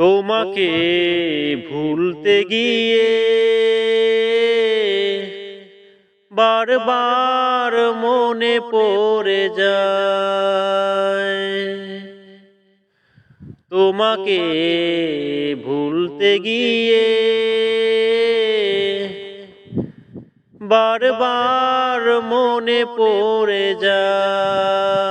তোমাকে ভুলতে গিয়ে বারবার মনে পড়ে যায়। তোমাকে ভুলতে গিয়ে বারবার মনে পড়ে যায়।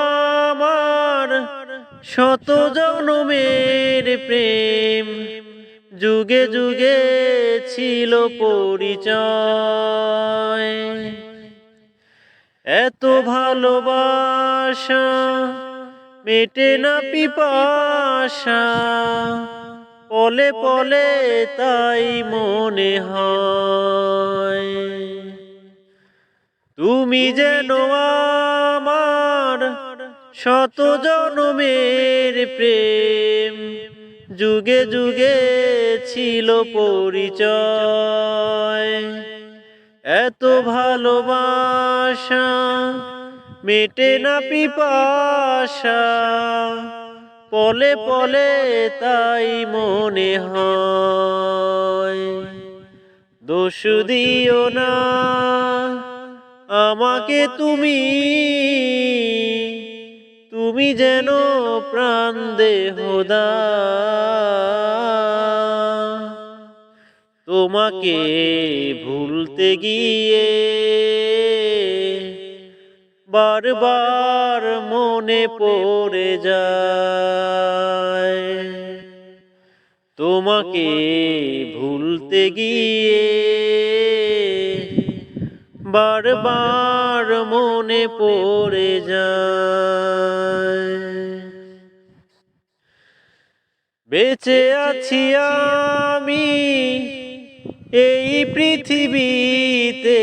শত জনমের প্রেম, যুগে যুগে ছিল পরিচয়। এত ভালোবাসা মেটে না পিপাসা, পলে পলে তাই মনে হয়। তুমি যেন আমার শত জনমের প্রেম, যুগে যুগে ছিল পরিচয়। এত ভালোবাসা মেটে না পিপাসা, পলে পলে তাই মনে হয়। দোষ দিও না, আমাকে তুমি তুমি যেন প্রাণ দেহদা তোমাকে ভুলতে গিয়ে বারবার মনে পড়ে যায়। তোমাকে ভুলতে গিয়ে বারবার মনে পড়ে যায়। বেঁচে আছি আমি এই পৃথিবীতে।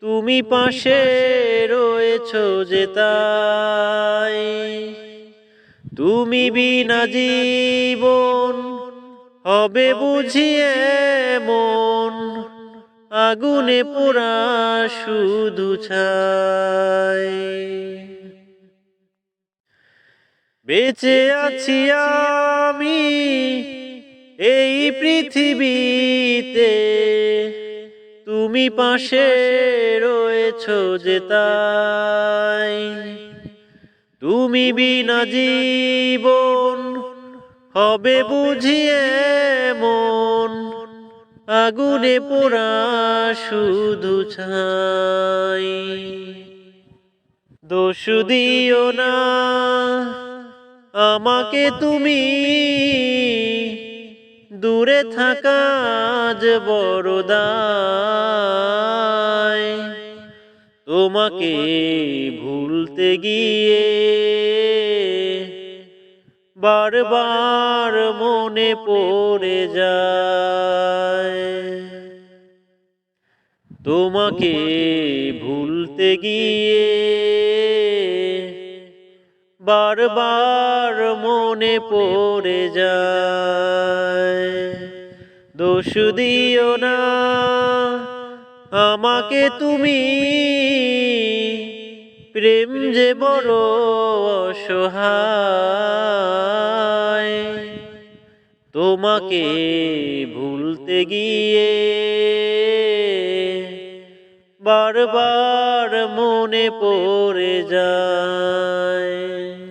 তুমি পাশে রয়েছ যে তাই। তুমি বিনা জীবন হবে বুঝিয়ে মন। আগুনে পোড়া শুধু ছাই। বেঁচে আছি আমি এই পৃথিবীতে। তুমি পাশে রয়েছ যে তাই। তুমি বিনা জীবন হবে বুঝিয়ে মন আগুনে পোড়া শুধু ছাই। দোষ দিও না। আমাকে তুমি দূরে থাকা যে বড়দায় তোমাকে ভুলতে গিয়ে বারবার মনে পড়ে যায়। তোমাকে ভুলতে গিয়ে বারবার মনে পড়ে যায়। দোষ দিও না, আমাকে তুমি প্রেম যে বড় অসহায়, তোমাকে ভুলতে গিয়ে বারবার মনে পড়ে যায়।